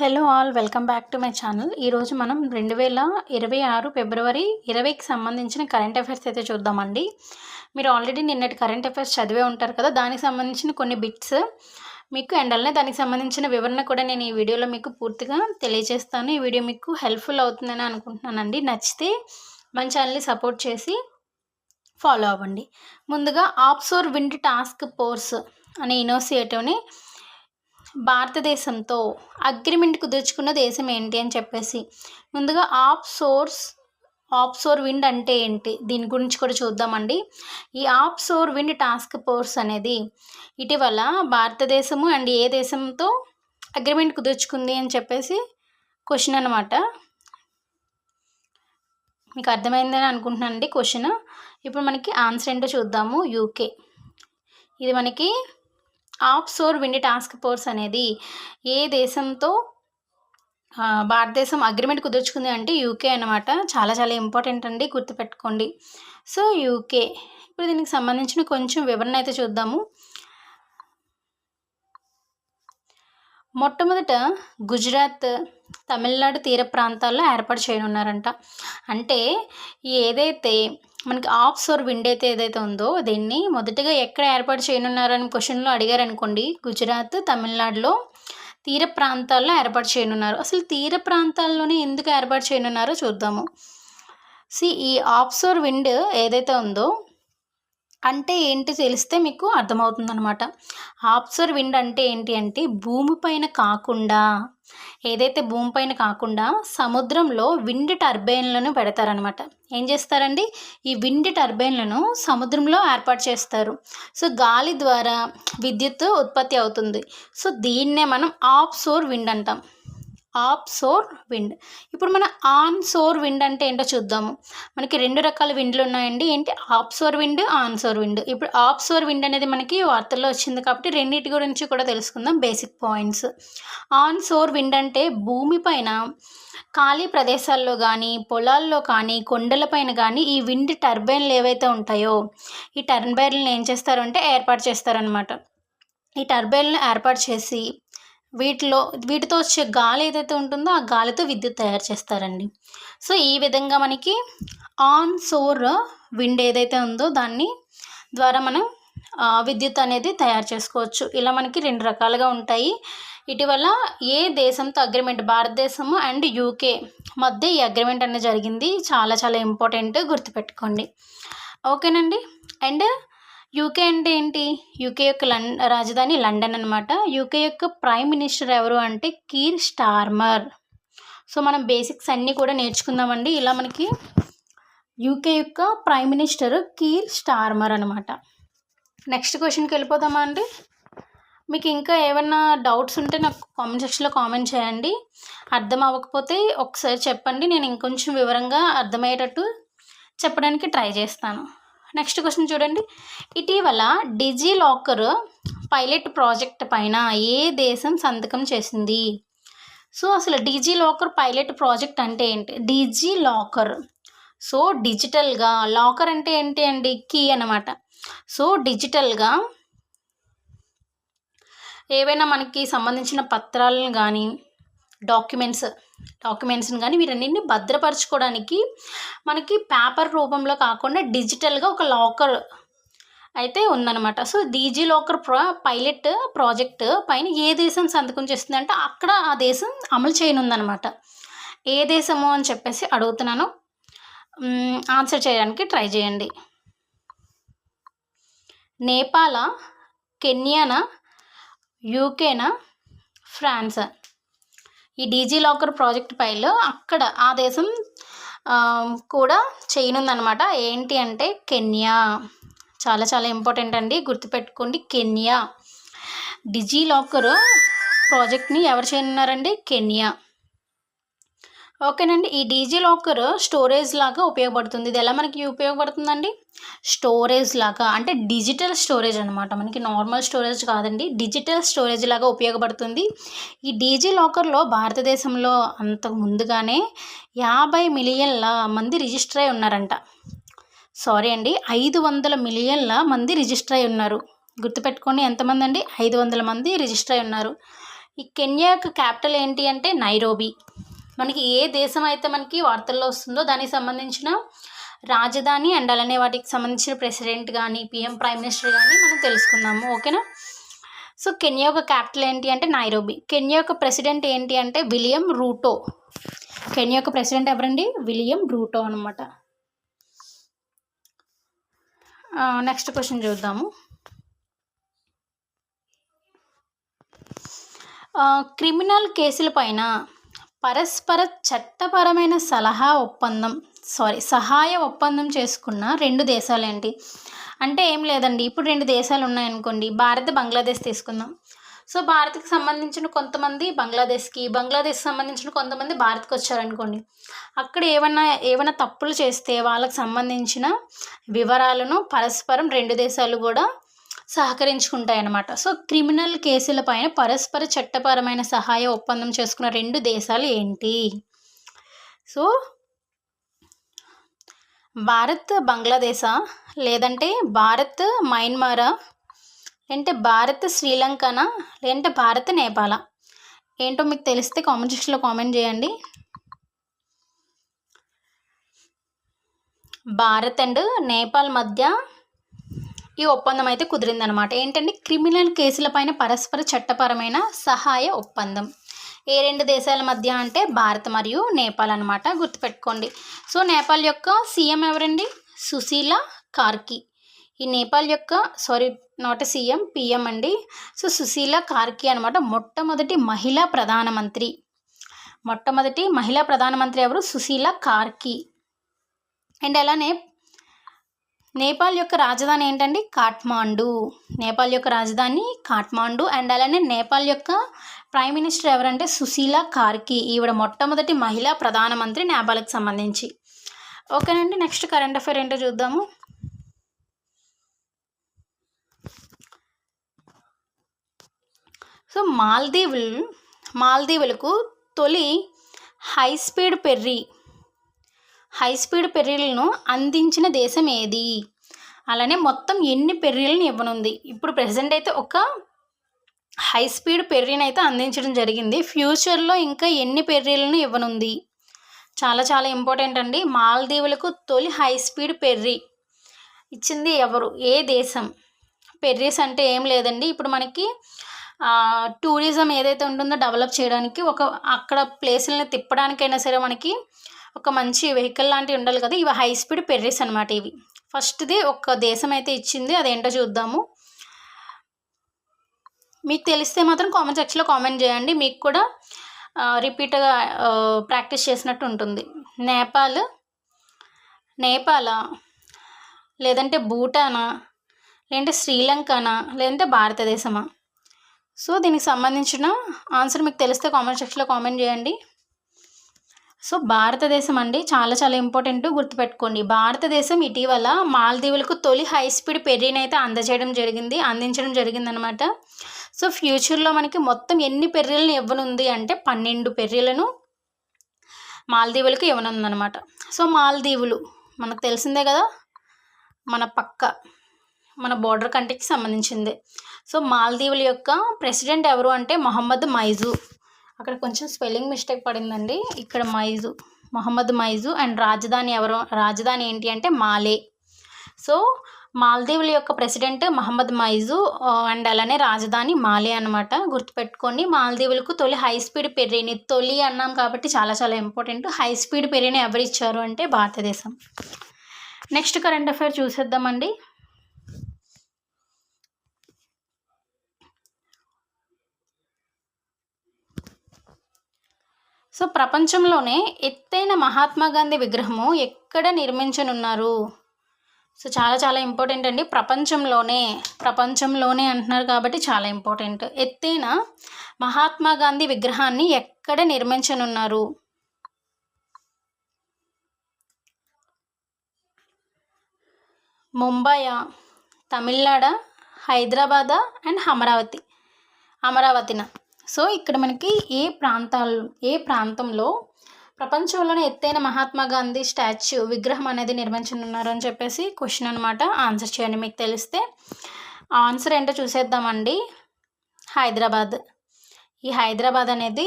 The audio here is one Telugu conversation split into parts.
Hello all welcome back to my channel. ఈరోజు మనం రెండు వేల ఇరవై ఆరు ఫిబ్రవరి ఇరవైకి సంబంధించిన కరెంట్ అఫైర్స్ అయితే చూద్దామండి. మీరు ఆల్రెడీ నిన్నటి కరెంట్ అఫైర్స్ చదివే ఉంటారు కదా దానికి సంబంధించిన కొన్ని బిట్స్ మీకు అండ్ అలానే దానికి సంబంధించిన వివరణ కూడా నేను ఈ వీడియోలో మీకు పూర్తిగా తెలియజేస్తాను. ఈ వీడియో మీకు హెల్ప్ఫుల్ అవుతుందని అనుకుంటున్నానండి. నచ్చితే మన ఛానల్ని సపోర్ట్ చేసి ఫాలో అవ్వండి. ముందుగా ఆప్సోర్ విండ్ టాస్క్ ఫోర్స్ అనే ఇనోసియేటివ్ని భారతదేశంతో అగ్రిమెంట్ కుదుర్చుకున్న దేశం ఏంటి అని చెప్పేసి. ముందుగా offshore offshore wind అంటే ఏంటి? దీని గురించి కూడా చూద్దామండి. ఈ offshore wind task force అనేది ఇటీవల భారతదేశము అండ్ ఏ దేశంతో అగ్రిమెంట్ కుదుర్చుకుంది అని చెప్పేసి క్వశ్చన్ అనమాట మీకు అర్థమైందని అనుకుంటున్నానండి క్వశ్చన్. ఇప్పుడు మనకి ఆన్సర్ ఏంటో చూద్దాము. యూకే. ఇది మనకి ఆఫ్సోర్ విండ్ టాస్క్ ఫోర్స్ అనేది ఏ దేశంతో భారతదేశం అగ్రిమెంట్ కుదుర్చుకుంది అంటే యూకే అనమాట చాలా చాలా ఇంపార్టెంట్ అండి గుర్తుపెట్టుకోండి. So UK. ఇప్పుడు దీనికి సంబంధించిన కొంచెం వివరణ అయితే చూద్దాము. మొట్టమొదట గుజరాత్ తమిళనాడు తీర ప్రాంతాల్లో ఏర్పాటు చేయనున్నారంట. అంటే ఏదైతే మనకి ఆఫ్ సోర్ విండ్ అయితే ఏదైతే ఉందో దీన్ని మొదటగా ఎక్కడ ఏర్పాటు చేయనున్నారని క్వశ్చన్లో అడిగారనుకోండి. గుజరాత్ తమిళనాడులో తీర ప్రాంతాల్లో ఏర్పాటు చేయనున్నారు. అసలు తీర ప్రాంతాల్లోనే ఎందుకు ఏర్పాటు చేయనున్నారో చూద్దాము. సి ఈ ఆఫ్సోర్ విండ్ ఏదైతే ఉందో అంటే ఏంటి తెలిస్తే మీకు అర్థమవుతుందనమాట ఆప్సర్ విండ్ అంటే ఏంటి అంటే భూమిపైన కాకుండా ఏదైతే భూమి పైన కాకుండా సముద్రంలో విండ్ టర్బైన్లను పెడతారనమాట ఏం చేస్తారండి? ఈ విండ్ టర్బైన్లను సముద్రంలో ఏర్పాటు చేస్తారు. సో గాలి ద్వారా విద్యుత్ ఉత్పత్తి అవుతుంది. సో దీన్నే మనం ఆఫ్ సోర్ విండ్ అంటాం. Offshore wind. ఇప్పుడు మన ఆన్ సోర్ విండ్ అంటే ఏంటో చూద్దాము. మనకి రెండు రకాల విండ్లు ఉన్నాయండి. ఏంటి? Offshore wind onshore wind. ఇప్పుడు ఆప్సోర్ విండ్ అనేది మనకి వార్తల్లో వచ్చింది కాబట్టి రెండింటి గురించి కూడా తెలుసుకుందాం basic points. Onshore wind అంటే భూమిపైన ఖాళీ ప్రదేశాల్లో కానీ పొలాల్లో కానీ కొండలపైన కానీ ఈ విండ్ టర్బైన్లు ఏవైతే ఉంటాయో ఈ టర్బైన్లు ఏం చేస్తారు అంటే ఏర్పాటు చేస్తారనమాట ఈ టర్బైన్లు ఏర్పాటు చేసి వీటిలో వీటితో వచ్చే గాలి ఏదైతే ఉంటుందో ఆ గాలితో విద్యుత్ తయారు చేస్తారండి. సో ఈ విధంగా మనకి ఆన్ సోర్ విండ్ ఏదైతే ఉందో దాన్ని ద్వారా మనం విద్యుత్ అనేది తయారు చేసుకోవచ్చు. ఇలా మనకి రెండు రకాలుగా ఉంటాయి. ఇటీవల ఏ దేశంతో అగ్రిమెంట్ భారతదేశము అండ్ యూకే మధ్య ఈ అగ్రిమెంట్ అనేది జరిగింది. చాలా చాలా ఇంపార్టెంట్ గుర్తుపెట్టుకోండి. ఓకేనండి. అండ్ యూకే అంటే ఏంటి? యూకే యొక్క లం రాజధాని లండన్ అనమాట యూకే యొక్క ప్రైమ్ మినిస్టర్ ఎవరు అంటే కీర్ స్టార్మర్. సో మనం బేసిక్స్ అన్నీ కూడా నేర్చుకుందామండి. ఇలా మనకి యూకే యొక్క ప్రైమ్ మినిస్టర్ కీర్ స్టార్మర్ అనమాట నెక్స్ట్ క్వశ్చన్కి వెళ్ళిపోదామా అండి? మీకు ఇంకా ఏమైనా డౌట్స్ ఉంటే నాకు కామెంట్ సెక్షన్లో కామెంట్ చేయండి. అర్థం అవ్వకపోతే ఒకసారి చెప్పండి. నేను ఇంకొంచెం వివరంగా అర్థమయ్యేటట్టు చెప్పడానికి ట్రై చేస్తాను. నెక్స్ట్ క్వశ్చన్ చూడండి. ఇటీవల డిజీ లాకర్ పైలట్ ప్రాజెక్ట్ పైన ఏ దేశం సంతకం చేసింది? సో అసలు డిజీ లాకర్ పైలట్ ప్రాజెక్ట్ అంటే ఏంటి? డిజీ లాకర్ సో డిజిటల్గా లాకర్ అంటే ఏంటి అండి? కీ అనమాట సో డిజిటల్గా ఏవైనా మనకి సంబంధించిన పత్రాలను కానీ డాక్యుమెంట్స్ డాక్యుమెంట్స్ని కానీ వీరన్నింటిని భద్రపరచుకోవడానికి మనకి పేపర్ రూపంలో కాకుండా డిజిటల్గా ఒక లాకర్ అయితే ఉందన్నమాట. So DigiLocker pro pilot project పైన ఏ దేశం సంతకం చేస్తుందంటే అక్కడ ఆ దేశం అమలు చేయనుందనమాట ఏ దేశము అని చెప్పేసి అడుగుతున్నాను. ఆన్సర్ చేయడానికి ట్రై చేయండి. నేపాల కెన్యానా యూకేనా ఫ్రాన్సా? ఈ డీజీ లాకర్ ప్రాజెక్ట్ ఫైల్ అక్కడ ఆ దేశం కూడా చేయనుందనమాట ఏంటి అంటే కెన్యా. చాలా చాలా ఇంపార్టెంట్ అండి. గుర్తుపెట్టుకోండి కెన్యా. డిజీ లాకర్ ప్రాజెక్ట్ని ఎవరు చేయనున్నారండి? కెన్యా. ఓకేనండి. ఈ డీజీ లాకర్ స్టోరేజ్ లాగా ఉపయోగపడుతుంది. ఇది ఎలా మనకి ఉపయోగపడుతుందండి? స్టోరేజ్ లాగా అంటే డిజిటల్ స్టోరేజ్ అనమాట మనకి నార్మల్ స్టోరేజ్ కాదండి. డిజిటల్ స్టోరేజ్ లాగా ఉపయోగపడుతుంది. ఈ డీజీ లాకర్లో భారతదేశంలో అంతకు ముందుగానే యాభై మిలియన్ల మంది రిజిస్టర్ అయి ఉన్నారంట. సారీ అండి ఐదు వందల మిలియన్ల మంది రిజిస్టర్ అయి ఉన్నారు. గుర్తుపెట్టుకోండి ఎంతమంది అండి ఐదు వందల మంది రిజిస్టర్ అయి ఉన్నారు. ఈ కెన్యాక్ క్యాపిటల్ ఏంటి అంటే నైరోబీ. మనకి ఏ దేశం అయితే మనకి వార్తల్లో వస్తుందో దానికి సంబంధించిన రాజధాని అండ్ అలానే వాటికి సంబంధించిన ప్రెసిడెంట్ కానీ పిఎం ప్రైమ్ మినిస్టర్ కానీ మనం తెలుసుకుందాము ఓకేనా? సో కెన్యా యొక్క క్యాపిటల్ ఏంటి అంటే నైరోబి. కెన్యా యొక్క ప్రెసిడెంట్ ఏంటి అంటే విలియం రూటో. కెన్యా యొక్క ప్రెసిడెంట్ ఎవరండి? విలియం రూటో అనమాట నెక్స్ట్ క్వశ్చన్ చూద్దాము. క్రిమినల్ కేసుల పైన పరస్పర చట్టపరమైన సలహా ఒప్పందం సారీ సహాయ ఒప్పందం చేసుకున్న రెండు దేశాలు ఏంటి అంటే ఏం లేదండి. ఇప్పుడు రెండు దేశాలు ఉన్నాయనుకోండి. భారత్ బంగ్లాదేశ్ తీసుకుందాం. సో భారత్కి సంబంధించిన కొంతమంది బంగ్లాదేశ్కి బంగ్లాదేశ్కి సంబంధించిన కొంతమంది భారత్కి వచ్చారనుకోండి. అక్కడ ఏమన్నా ఏమైనా తప్పులు చేస్తే వాళ్ళకి సంబంధించిన వివరాలను పరస్పరం రెండు దేశాలు కూడా సహకరించుకుంటాయి అన్నమాట సో క్రిమినల్ కేసుల పైన పరస్పర చట్టపరమైన సహాయ ఒప్పందం చేసుకున్న రెండు దేశాలు ఏంటి? సో భారత్ బంగ్లాదేశా? లేదంటే భారత్ మయన్మారా? లేదంటే భారత్ శ్రీలంకనా? లేదంటే భారత్ నేపాల? ఏంటో మీకు తెలిస్తే కామెంట్ సెక్షన్లో కామెంట్ చేయండి. భారత్ అండ్ నేపాల్ మధ్య ఈ ఒప్పందం అయితే కుదిరిందనమాట ఏంటంటే క్రిమినల్ కేసులపైన పరస్పర చట్టపరమైన సహాయ ఒప్పందం. ఏ రెండు దేశాల మధ్య అంటే భారత్ మరియు నేపాల్ అనమాట గుర్తుపెట్టుకోండి. సో నేపాల్ యొక్క సీఎం ఎవరండి? సుశీల కార్కి. ఈ నేపాల్ యొక్క సారీ నాట్ సీఎం పిఎం అండి. సో సుశీల కార్కి అనమాట మొట్టమొదటి మహిళా ప్రధానమంత్రి. మొట్టమొదటి మహిళా ప్రధానమంత్రి ఎవరు? సుశీల కార్కి. అండ్ అలానే నేపాల్ యొక్క రాజధాని ఏంటండి? కాఠ్మాండు. నేపాల్ యొక్క రాజధాని కాఠ్మాండు అండ్ అలానే నేపాల్ యొక్క ప్రైమ్ మినిస్టర్ ఎవరంటే? సుశీల కార్కి. ఈవిడ మొట్టమొదటి మహిళా ప్రధానమంత్రి నేపాల్కి సంబంధించి. ఓకేనండి నెక్స్ట్ కరెంట్ అఫైర్ ఏంటో చూద్దాము. సో మాల్దీవులు మాల్దీవులకు తొలి high speed ferry high speed పెర్రీలను అందించిన దేశం ఏది? అలానే మొత్తం ఎన్ని పెర్రీలను ఇవ్వనుంది? ఇప్పుడు ప్రజెంట్ అయితే ఒక హై స్పీడ్ పెర్రీని అయితే అందించడం జరిగింది. ఫ్యూచర్లో ఇంకా ఎన్ని పెర్రీలను ఇవ్వనుంది? చాలా చాలా ఇంపార్టెంట్ అండి. మాల్దీవులకు తొలి హై స్పీడ్ పెర్రీ ఇచ్చింది ఎవరు? ఏ దేశం? పెర్రీస్ అంటే ఏం లేదండి. ఇప్పుడు మనకి టూరిజం ఏదైతే ఉంటుందో డెవలప్ చేయడానికి ఒక అక్కడ ప్లేసులను తిప్పడానికైనా సరే మనకి ఒక మంచి వెహికల్ లాంటివి ఉండాలి కదా ఇవి హై స్పీడ్ పెర్రీస్ అనమాట ఇవి. ఫస్ట్ది ఒక దేశం అయితే ఇచ్చింది అదేంటో చూద్దాము. మీకు తెలిస్తే మాత్రం కామెంట్ సెక్షన్లో కామెంట్ చేయండి మీకు కూడా రిపీట్గా ప్రాక్టీస్ చేసినట్టు ఉంటుంది. నేపాల్ నేపాలా? లేదంటే భూటానా? లేదంటే శ్రీలంకనా? లేదంటే భారతదేశమా? సో దీనికి సంబంధించిన ఆన్సర్ మీకు తెలిస్తే కామెంట్ సెక్షన్లో కామెంట్ చేయండి. సో భారతదేశం అండి చాలా చాలా ఇంపార్టెంట్ గుర్తుపెట్టుకోండి. భారతదేశం ఇటీవల మాల్దీవులకు తొలి హై స్పీడ్ పెర్రీని అయితే అందజేయడం జరిగింది అందించడం జరిగిందనమాట సో ఫ్యూచర్లో మనకి మొత్తం ఎన్ని పెర్రీలను ఇవ్వనుంది అంటే పన్నెండు పెర్రీలను మాల్దీవులకు ఇవ్వనుందనమాట సో మాల్దీవులు మనకు తెలిసిందే కదా మన పక్క మన బోర్డర్ కంట్రీకి సంబంధించింది. సో మాల్దీవుల యొక్క ప్రెసిడెంట్ ఎవరు అంటే మొహమ్మద్ మైజు. అక్కడ కొంచెం స్పెల్లింగ్ మిస్టేక్ పడిందండి. ఇక్కడ మైజు మహమ్మద్ మైజు అండ్ రాజధాని ఎవరు రాజధాని ఏంటి అంటే మాలే. సో మాల్దీవుల యొక్క ప్రెసిడెంట్ మహమ్మద్ మైజు అండ్ అలానే రాజధాని మాలే అనమాట గుర్తుపెట్టుకోండి మాల్దీవులకు తొలి హై స్పీడ్ పెర్రీని తొలి అన్నాం కాబట్టి చాలా చాలా ఇంపార్టెంట్. హై స్పీడ్ పెర్రీని ఎవరు ఇచ్చారు అంటే భారతదేశం. నెక్స్ట్ కరెంట్ అఫైర్ చూసేద్దామండి. సో ప్రపంచంలోనే ఎత్తైన మహాత్మా గాంధీ విగ్రహము ఎక్కడ నిర్మించనున్నారు? సో చాలా చాలా ఇంపార్టెంట్ అండి. ప్రపంచంలోనే ప్రపంచంలోనే అంటున్నారు కాబట్టి చాలా ఇంపార్టెంట్ ఎత్తైన మహాత్మా గాంధీ విగ్రహాన్ని ఎక్కడ నిర్మించనున్నారు? ముంబయా తమిళనాడ హైదరాబాదా అండ్ అమరావతి. అమరావతిన. సో ఇక్కడ మనకి ఏ ప్రాంతాలు ఏ ప్రాంతంలో ప్రపంచంలోనే ఎత్తైన మహాత్మా గాంధీ స్టాచ్యూ విగ్రహం అనేది నిర్మించనున్నారు అని చెప్పేసి క్వశ్చన్ అనమాట ఆన్సర్ చేయండి మీకు తెలిస్తే. ఆన్సర్ ఏంటో చూసేద్దామండి. హైదరాబాద్. ఈ హైదరాబాద్ అనేది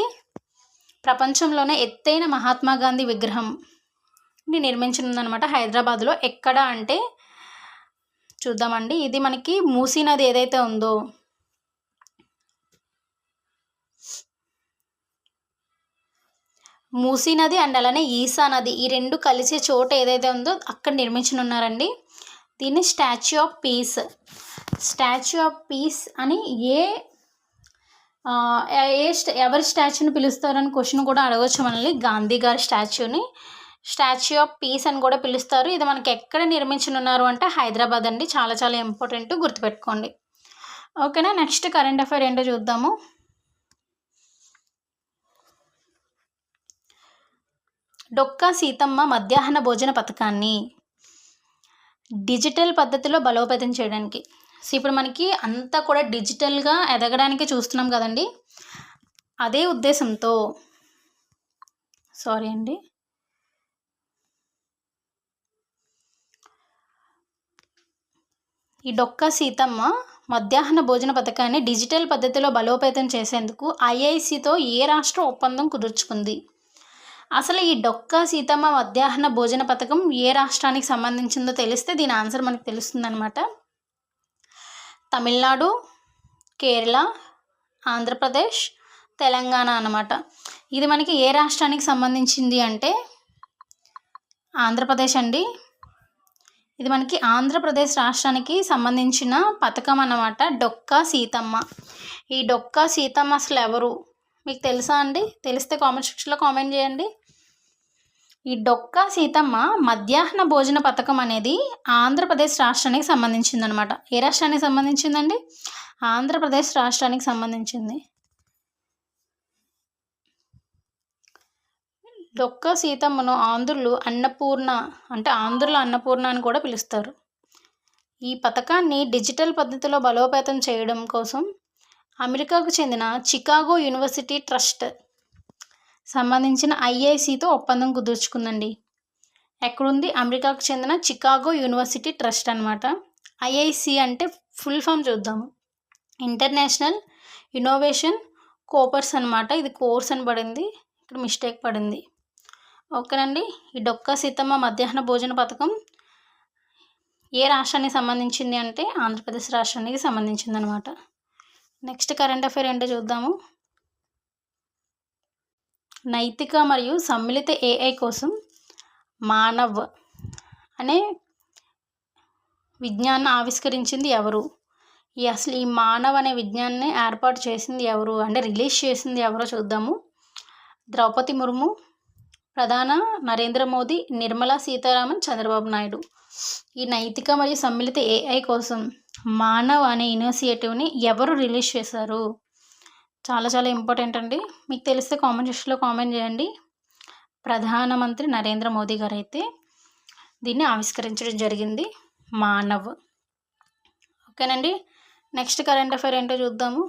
ప్రపంచంలోనే ఎత్తైన మహాత్మా గాంధీ విగ్రహం నిర్మించనుందనమాట హైదరాబాద్లో ఎక్కడ అంటే చూద్దామండి. ఇది మనకి మూసీ నది ఏదైతే ఉందో మూసీ నది అండ్ అలానే ఈసా నది ఈ రెండు కలిసే చోట ఏదైతే ఉందో అక్కడ నిర్మించనున్నారండి. దీన్ని statue of peace statue of peace అని ఏ ఏ ఎవరి స్టాచ్యూని పిలుస్తారని క్వశ్చన్ కూడా అడగవచ్చు మనల్ని. గాంధీ గారి స్టాచ్యూని స్టాచ్యూ ఆఫ్ పీస్ అని కూడా పిలుస్తారు. ఇది మనకి ఎక్కడ నిర్మించనున్నారు అంటే హైదరాబాద్ అండి చాలా చాలా ఇంపార్టెంట్ గుర్తుపెట్టుకోండి. ఓకేనా? నెక్స్ట్ కరెంట్ అఫైర్ ఏంటో చూద్దాము. డొక్కా సీతమ్మ మధ్యాహ్న భోజన పథకాన్ని డిజిటల్ పద్ధతిలో బలోపేతం చేయడానికి. సో ఇప్పుడు మనకి అంతా కూడా డిజిటల్గా ఎదగడానికి చూస్తున్నాం కదండి. అదే ఉద్దేశంతో సారీ అండి. ఈ డొక్క సీతమ్మ మధ్యాహ్న భోజన పథకాన్ని డిజిటల్ పద్ధతిలో బలోపేతం చేసేందుకు ఐఐసితో ఏ రాష్ట్రం ఒప్పందం కుదుర్చుకుంది? అసలు ఈ డొక్క సీతమ్మ మధ్యాహ్న భోజన పథకం ఏ రాష్ట్రానికి సంబంధించిందో తెలిస్తే దీని ఆన్సర్ మనకు తెలుస్తుందనమాట తమిళనాడు కేరళ ఆంధ్రప్రదేశ్ తెలంగాణ అన్నమాట. ఇది మనకి ఏ రాష్ట్రానికి సంబంధించింది అంటే ఆంధ్రప్రదేశ్ అండి. ఇది మనకి ఆంధ్రప్రదేశ్ రాష్ట్రానికి సంబంధించిన పథకం అన్నమాట డొక్కా సీతమ్మ. ఈ డొక్కా సీతమ్మ అసలు ఎవరు? మీకు తెలుసా అండి? తెలిస్తే కామెంట్ సెక్షన్లో కామెంట్ చేయండి. ఈ డొక్కా సీతమ్మ మధ్యాహ్న భోజన పథకం అనేది ఆంధ్రప్రదేశ్ రాష్ట్రానికి సంబంధించిందనమాట. ఏ రాష్ట్రానికి సంబంధించిందండి? ఆంధ్రప్రదేశ్ రాష్ట్రానికి సంబంధించింది. డొక్క సీతమ్మను ఆంధ్రులు అన్నపూర్ణ అంటే ఆంధ్రుల అన్నపూర్ణ అని కూడా పిలుస్తారు. ఈ పథకాన్ని డిజిటల్ పద్ధతిలో బలోపేతం చేయడం కోసం అమెరికాకు చెందిన చికాగో యూనివర్సిటీ ట్రస్ట్ సంబంధించిన ఐఐసితో ఒప్పందం కుదుర్చుకుందండి. ఎక్కడుంది? అమెరికాకు చెందిన చికాగో యూనివర్సిటీ ట్రస్ట్ అనమాట ఐఐసి అంటే ఫుల్ ఫామ్ చూద్దాము ఇంటర్నేషనల్ ఇన్నోవేషన్ కోపర్స్ అనమాట ఇది కోర్స్ అని పడింది. ఇక్కడ మిస్టేక్ పడింది. ఓకేనండి. ఈ డొక్క సీతమ్మ మధ్యాహ్న భోజన పథకం ఏ రాష్ట్రానికి సంబంధించింది అంటే ఆంధ్రప్రదేశ్ రాష్ట్రానికి సంబంధించింది అనమాట నెక్స్ట్ కరెంట్ అఫైర్ ఏంటో చూద్దాము. నైతిక మరియు సమ్మిళిత ఏఐ కోసం మానవ్ అనే విజ్ఞాన్ని ఆవిష్కరించింది ఎవరు? ఈ అసలు ఈ మానవ్ అనే విజ్ఞాన్ని ఏర్పాటు చేసింది ఎవరు? అంటే రిలీజ్ చేసింది ఎవరో చూద్దాము. ద్రౌపది ముర్ము ప్రధాన నరేంద్ర మోదీ నిర్మలా సీతారామన్ చంద్రబాబు నాయుడు. ఈ నైతిక మరియు సమ్మిళిత ఏఐ కోసం మానవ్ అనే ఇనిషియేటివ్ని ఎవరు రిలీజ్ చేశారు? చాలా చాలా ఇంపార్టెంట్ అండి. మీకు తెలిస్తే కామెంట్ సెక్షన్లో కామెంట్ చేయండి. ప్రధానమంత్రి నరేంద్ర మోదీ గారు అయితే దీన్ని ఆవిష్కరించడం జరిగింది. మానవ్. ఓకేనండి. నెక్స్ట్ కరెంట్ అఫైర్ ఏంటో చూద్దాము.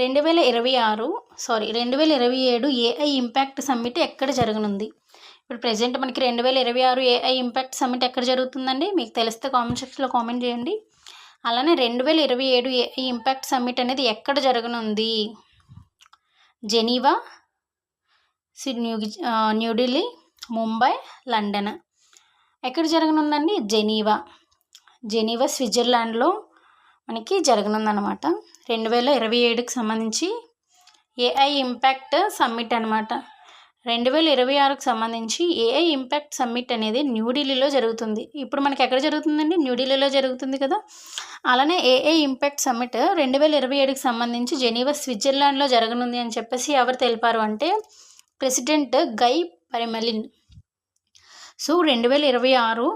రెండు వేల ఇరవై ఆరు సారీ రెండు వేల ఇరవై ఏడు ఏఐ ఇంపాక్ట్ సమ్మిట్ ఎక్కడ జరగనుంది? ఇప్పుడు ప్రజెంట్ మనకి రెండు వేల ఇరవై ఆరు ఏఐ ఇంపాక్ట్ సమ్మిట్ ఎక్కడ జరుగుతుందండి? మీకు తెలిస్తే కామెంట్ సెక్షన్లో కామెంట్ చేయండి. అలానే రెండు వేల ఇరవై ఏడు ఈ ఇంపాక్ట్ సమ్మిట్ అనేది ఎక్కడ జరగనుంది? Geneva new New Delhi Mumbai London. ఎక్కడ జరగనుందండి? జెనీవా. జెనీవా స్విట్జర్లాండ్లో మనకి జరగనుందనమాట రెండు వేల ఇరవై ఏడుకి సంబంధించి ఏఐ ఇంపాక్ట్ సమ్మిట్ అనమాట రెండు వేల ఇరవై ఆరుకు సంబంధించి ఏఐ ఇంపాక్ట్ సమ్మిట్ అనేది న్యూఢిల్లీలో జరుగుతుంది. ఇప్పుడు మనకి ఎక్కడ జరుగుతుందండి? న్యూఢిల్లీలో జరుగుతుంది కదా? అలానే ఏఐ ఇంపాక్ట్ సమ్మిట్ రెండు వేల ఇరవై ఏడుకి సంబంధించి జెనీవా స్విట్జర్లాండ్లో జరగనుంది అని చెప్పేసి ఎవరు తెలిపారు అంటే ప్రెసిడెంట్ గై పరిమలిన్ సో రెండు వేల ఇరవై ఆరు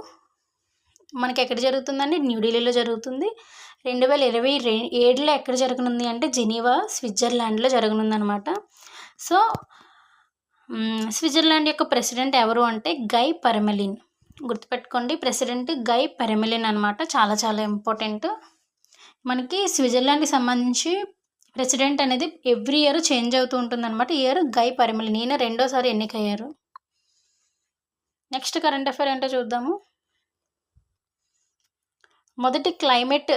మనకి ఎక్కడ జరుగుతుందండి? న్యూఢిల్లీలో జరుగుతుంది. రెండు వేల ఇరవై రె ఏడులో ఎక్కడ జరగనుంది అంటే జెనీవా స్విట్జర్లాండ్లో జరగనుంది అనమాట సో స్విట్జర్లాండ్ యొక్క ప్రెసిడెంట్ ఎవరు అంటే గై పరమెలిన్. గుర్తుపెట్టుకోండి ప్రెసిడెంట్ గై పరమెలిన్ అనమాట చాలా చాలా ఇంపార్టెంట్. మనకి స్విట్జర్లాండ్కి సంబంధించి ప్రెసిడెంట్ అనేది ఎవ్రీ ఇయర్ చేంజ్ అవుతూ ఉంటుంది అనమాట ఇయర్ గై పరిమళి ఈయన రెండోసారి ఎన్నికయ్యారు. నెక్స్ట్ కరెంట్ అఫైర్ ఏంటో చూద్దాము. మొదటి క్లైమేట్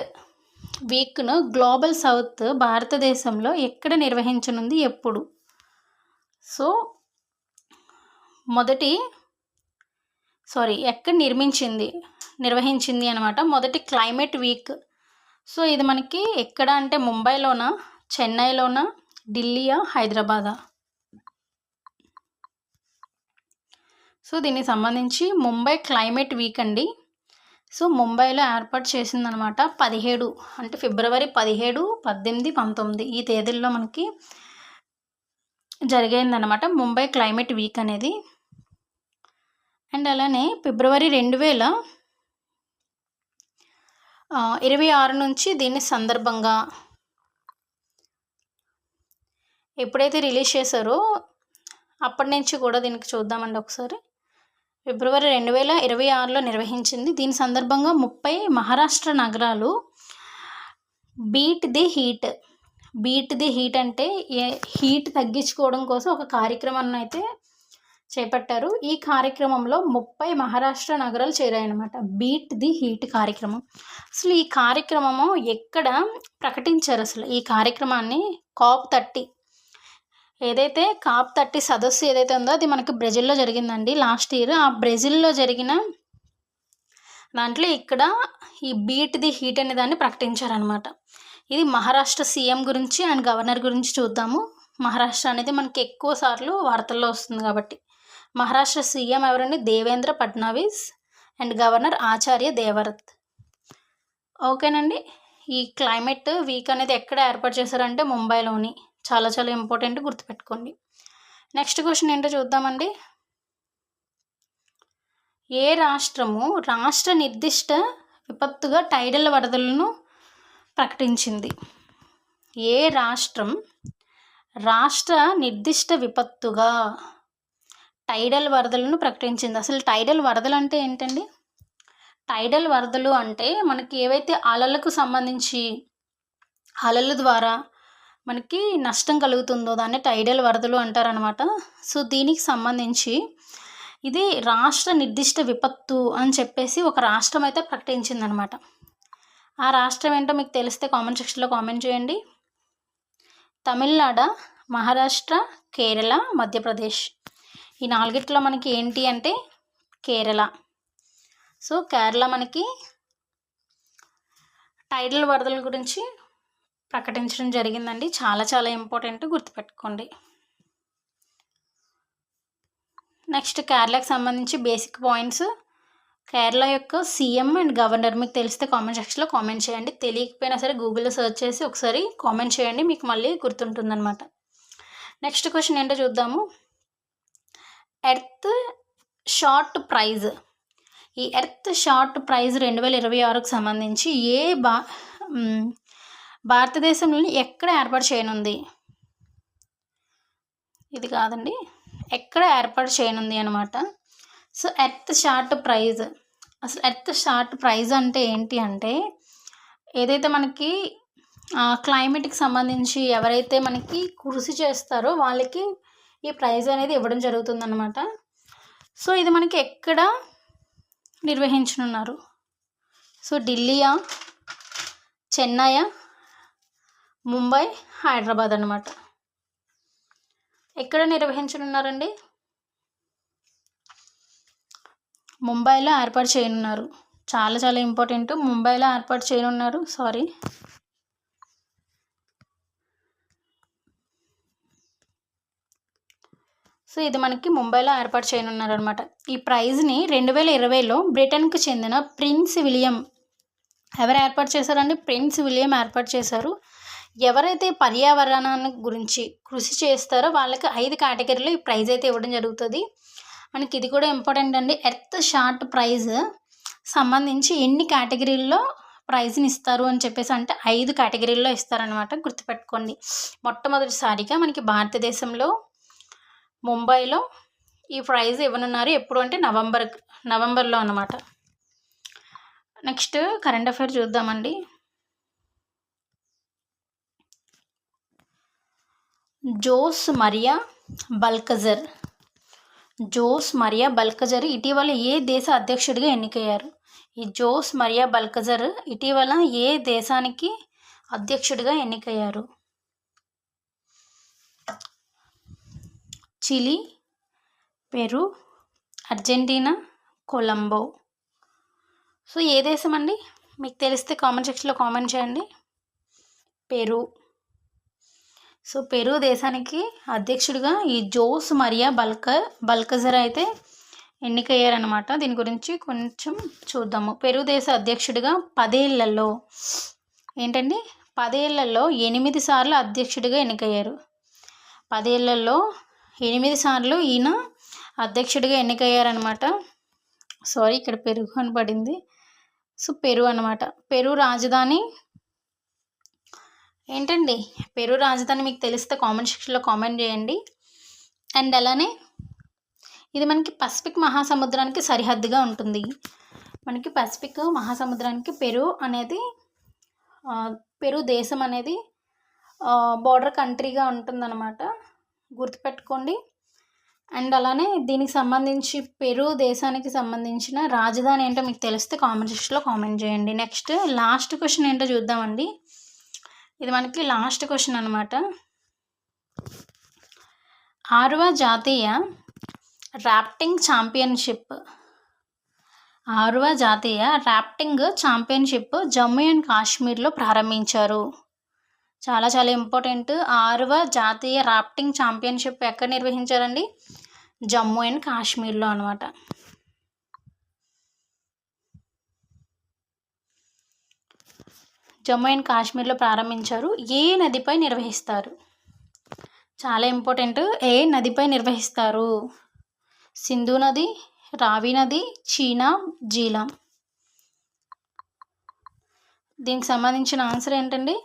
వీక్ను గ్లోబల్ సౌత్ భారతదేశంలో ఎక్కడ నిర్వహించనుంది? ఎప్పుడు? సో మొదటి సారీ ఎక్కడ నిర్మించింది నిర్వహించింది అనమాట మొదటి క్లైమేట్ వీక్. సో ఇది మనకి ఎక్కడ అంటే ముంబైలోనా చెన్నైలోనా ఢిల్లీయా హైదరాబాదా? సో దీనికి సంబంధించి ముంబై క్లైమేట్ వీక్ అండి. సో ముంబైలో ఏర్పాటు చేసిందనమాట పదిహేడు అంటే ఫిబ్రవరి పదిహేడు పద్దెనిమిది పంతొమ్మిది ఈ తేదీల్లో మనకి జరిగిందనమాట ముంబై క్లైమేట్ వీక్ అనేది. అండ్ అలానే ఫిబ్రవరి రెండు వేల ఇరవై ఆరు నుంచి దీన్ని సందర్భంగా ఎప్పుడైతే రిలీజ్ చేశారో అప్పటి నుంచి కూడా దీనికి చూద్దామండి ఒకసారి. ఫిబ్రవరి రెండు వేల ఇరవై ఆరులో నిర్వహించింది. దీని సందర్భంగా ముప్పై మహారాష్ట్ర నగరాలు beat the heat. Beat the heat అంటే ఏ హీట్ తగ్గించుకోవడం కోసం ఒక కార్యక్రమాన్ని అయితే చేపట్టారు. ఈ కార్యక్రమంలో ముప్పై మహారాష్ట్ర నగరాలు చేరాయన్నమాట. బీట్ ది హీట్ కార్యక్రమం. అసలు ఈ కార్యక్రమము ఎక్కడ ప్రకటించారు అసలు? ఈ కార్యక్రమాన్ని కాప్ థర్టీ ఏదైతే కాప్ థర్టీ సదస్సు ఏదైతే ఉందో అది మనకి బ్రెజిల్లో జరిగిందండి లాస్ట్ ఇయర్. ఆ బ్రెజిల్లో జరిగిన దాంట్లో ఇక్కడ ఈ బీట్ ది హీట్ అనే దాన్ని ప్రకటించారనమాట ఇది మహారాష్ట్ర సీఎం గురించి అండ్ గవర్నర్ గురించి చూద్దాము. మహారాష్ట్ర అనేది మనకి ఎక్కువ సార్లు వార్తల్లో వస్తుంది కాబట్టి. మహారాష్ట్ర సీఎం ఎవరండి? Devendra Fadnavis and governor Acharya Devvrat. ఓకేనండి. ఈ క్లైమేట్ వీక్ అనేది ఎక్కడ ఏర్పాటు చేశారంటే ముంబైలోని. చాలా చాలా ఇంపార్టెంట్ గుర్తుపెట్టుకోండి. నెక్స్ట్ క్వశ్చన్ ఏంటో చూద్దామండి. ఏ రాష్ట్రము రాష్ట్ర నిర్దిష్ట విపత్తుగా టైడల్ వరదలను ప్రకటించింది? ఏ రాష్ట్రం రాష్ట్ర నిర్దిష్ట విపత్తుగా టైడల్ వరదలను ప్రకటించింది. అసలు టైడల్ వరదలు అంటే ఏంటండి? టైడల్ వరదలు అంటే మనకి ఏవైతే అలలకు సంబంధించి అలల ద్వారా మనకి నష్టం కలుగుతుందో దాన్ని టైడల్ వరదలు అంటారనమాట సో దీనికి సంబంధించి ఇది రాష్ట్ర నిర్దిష్ట విపత్తు అని చెప్పేసి ఒక రాష్ట్రం అయితే ప్రకటించిందనమాట ఆ రాష్ట్రం ఏంటో మీకు తెలిస్తే కామెంట్ సెక్షన్లో కామెంట్ చేయండి. తమిళనాడు మహారాష్ట్ర కేరళ మధ్యప్రదేశ్. ఈ నాలుగిట్లో మనకి ఏంటి అంటే కేరళ. సో కేరళ మనకి టైడల్ వరదల గురించి ప్రకటించడం జరిగిందండి. చాలా చాలా ఇంపార్టెంట్ గుర్తుపెట్టుకోండి. నెక్స్ట్ కేరళకు సంబంధించి బేసిక్ పాయింట్స్. కేరళ యొక్క సీఎం అండ్ గవర్నర్ మీకు తెలిస్తే కామెంట్ సెక్షన్లో కామెంట్ చేయండి. తెలియకపోయినా సరే గూగుల్లో సెర్చ్ చేసి ఒకసారి కామెంట్ చేయండి. మీకు మళ్ళీ గుర్తుంటుందన్నమాట. నెక్స్ట్ క్వశ్చన్ ఏంటో చూద్దాము. Earthshot Prize. ఈ ఎర్త్ షార్ట్ ప్రైజ్ రెండు వేల ఇరవై ఆరుకు సంబంధించి ఏ బా భారతదేశంలోని ఎక్కడ ఏర్పాటు చేయనుంది? ఇది కాదండి. ఎక్కడ ఏర్పాటు చేయనుంది అనమాట సో ఎర్త్ షార్ట్ ప్రైజ్. అసలు ఎర్త్ షార్ట్ ప్రైజ్ అంటే ఏంటి అంటే ఏదైతే మనకి క్లైమేట్కి సంబంధించి ఎవరైతే మనకి కృషి చేస్తారో వాళ్ళకి ఈ ప్రైజ్ అనేది ఇవ్వడం జరుగుతుందన్నమాట. సో ఇది మనకి ఎక్కడ నిర్వహించనున్నారు? సో ఢిల్లీయా చెన్నై ముంబై హైదరాబాద్ అనమాట ఎక్కడ నిర్వహించనున్నారండి? ముంబైలో ఏర్పాటు చేయనున్నారు. చాలా చాలా ఇంపార్టెంట్. ముంబైలో ఏర్పాటు చేయనున్నారు. సారీ. సో ఇది మనకి ముంబైలో ఏర్పాటు చేయనున్నారు అనమాట ఈ ప్రైజ్ని రెండు వేల ఇరవైలో బ్రిటన్కు చెందిన ప్రిన్స్ విలియం ఎవరు ఏర్పాటు చేశారండి? ప్రిన్స్ విలియం ఏర్పాటు చేశారు. ఎవరైతే పర్యావరణాన్ని గురించి కృషి చేస్తారో వాళ్ళకి ఐదు కేటగిరీలో ఈ ప్రైజ్ అయితే ఇవ్వడం జరుగుతుంది. మనకి ఇది కూడా ఇంపార్టెంట్ అండి. ఎర్త్ షార్ట్ ప్రైజ్ సంబంధించి ఎన్ని కేటగిరీల్లో ప్రైజ్ని ఇస్తారు అని చెప్పేసి అంటే ఐదు కేటగిరీల్లో ఇస్తారనమాట గుర్తుపెట్టుకోండి. మొట్టమొదటిసారిగా మనకి భారతదేశంలో ముంబైలో ఈ ప్రైజ్ ఇవ్వనున్నారు. ఎప్పుడు అంటే నవంబర్ నవంబర్లో అనమాట నెక్స్ట్ కరెంట్ అఫైర్ చూద్దామండి. Jose Maria Balcazar. Jose Maria Balcazar ఇటీవల ఏ దేశ అధ్యక్షుడిగా ఎన్నికయ్యారు? ఈ జోస్ మరియా బల్కజర్ ఇటీవల ఏ దేశానికి అధ్యక్షుడిగా ఎన్నికయ్యారు? Chile Peru Argentina Colombia. So ఏ దేశం అండి మీకు తెలిస్తే కామెంట్ సెక్షన్లో కామెంట్ చేయండి. పెరు. సో పెరు దేశానికి అధ్యక్షుడిగా ఈ జోస్ మరియా బల్క బల్కజర్ అయితే ఎన్నికయ్యారనమాట దీని గురించి కొంచెం చూద్దాము. పెరు దేశ అధ్యక్షుడిగా పదేళ్ళలో ఏంటండి? పదేళ్ళలో ఎనిమిది సార్లు అధ్యక్షుడిగా ఎన్నికయ్యారు. పదేళ్ళలో ఎనిమిది సార్లు ఈయన అధ్యక్షుడిగా ఎన్నికయ్యారనమాట సారీ ఇక్కడ పెరుగు అని పడింది. సో పెరు అనమాట పెరు రాజధాని. ఏంటండి? పెరు రాజధాని మీకు తెలిస్తే కామెంట్ సెక్షన్లో కామెంట్ చేయండి. అండ్ అలానే ఇది మనకి పసిఫిక్ మహాసముద్రానికి సరిహద్దుగా ఉంటుంది. మనకి పసిఫిక్ మహాసముద్రానికి పెరు అనేది పెరు దేశం అనేది బార్డర్ కంట్రీగా ఉంటుందన్నమాట. గుర్తుపెట్టుకోండి. అండ్ అలానే దీనికి సంబంధించి పెరు దేశానికి సంబంధించిన రాజధాని ఏంటో మీకు తెలిస్తే కామెంట్ సెక్షన్లో కామెంట్ చేయండి. నెక్స్ట్ లాస్ట్ క్వశ్చన్ ఏంటో చూద్దామండి. ఇది మనకి లాస్ట్ క్వశ్చన్ అనమాట ఆరవ జాతీయ ర్యాప్టింగ్ ఛాంపియన్షిప్. ఆరవ జాతీయ ర్యాప్టింగ్ ఛాంపియన్షిప్ జమ్మూ అండ్ కాశ్మీర్లో ప్రారంభించారు. చాలా చాలా ఇంపార్టెంట్. ఆరవ జాతీయ రాఫ్టింగ్ ఛాంపియన్షిప్ ఎక్కడ నిర్వహించారండి? జమ్మూ అండ్ కాశ్మీర్లో అనమాట జమ్మూ అండ్ కాశ్మీర్లో ప్రారంభించారు. ఏ నదిపై నిర్వహిస్తారు? చాలా ఇంపార్టెంట్. ఏ నదిపై నిర్వహిస్తారు? సింధు నది రావి నది చీనా జీలం. దీనికి సంబంధించిన ఆన్సర్ ఏంటండి?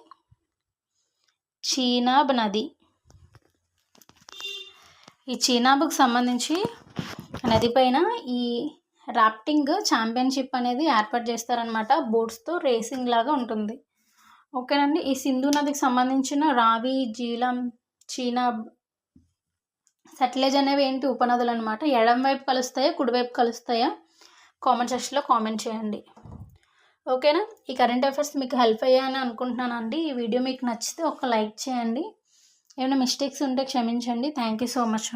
చీనాబ్ నది. ఈ చీనాబ్కు సంబంధించి నది పైన ఈ రాఫ్టింగ్ ఛాంపియన్షిప్ అనేది ఏర్పాటు చేస్తారనమాట బోట్స్తో రేసింగ్ లాగా ఉంటుంది. ఓకేనండి. ఈ సింధు నదికి సంబంధించిన రావి జీలం చీనాబ్ సట్లేజ్ అనేవి ఏంటి? ఉపనదులు అనమాట ఎడం వైపు కలుస్తాయా? కుడివైపు కలుస్తాయా? కామెంట్ సెక్షన్లో కామెంట్ చేయండి. ఓకేనా? ఈ కరెంట్ అఫైర్స్ మీకు హెల్ప్ అయ్యాయని అనుకుంటున్నానండి. ఈ వీడియో మీకు నచ్చితే ఒక లైక్ చేయండి. ఏమైనా మిస్టేక్స్ ఉంటే క్షమించండి. Thank you so much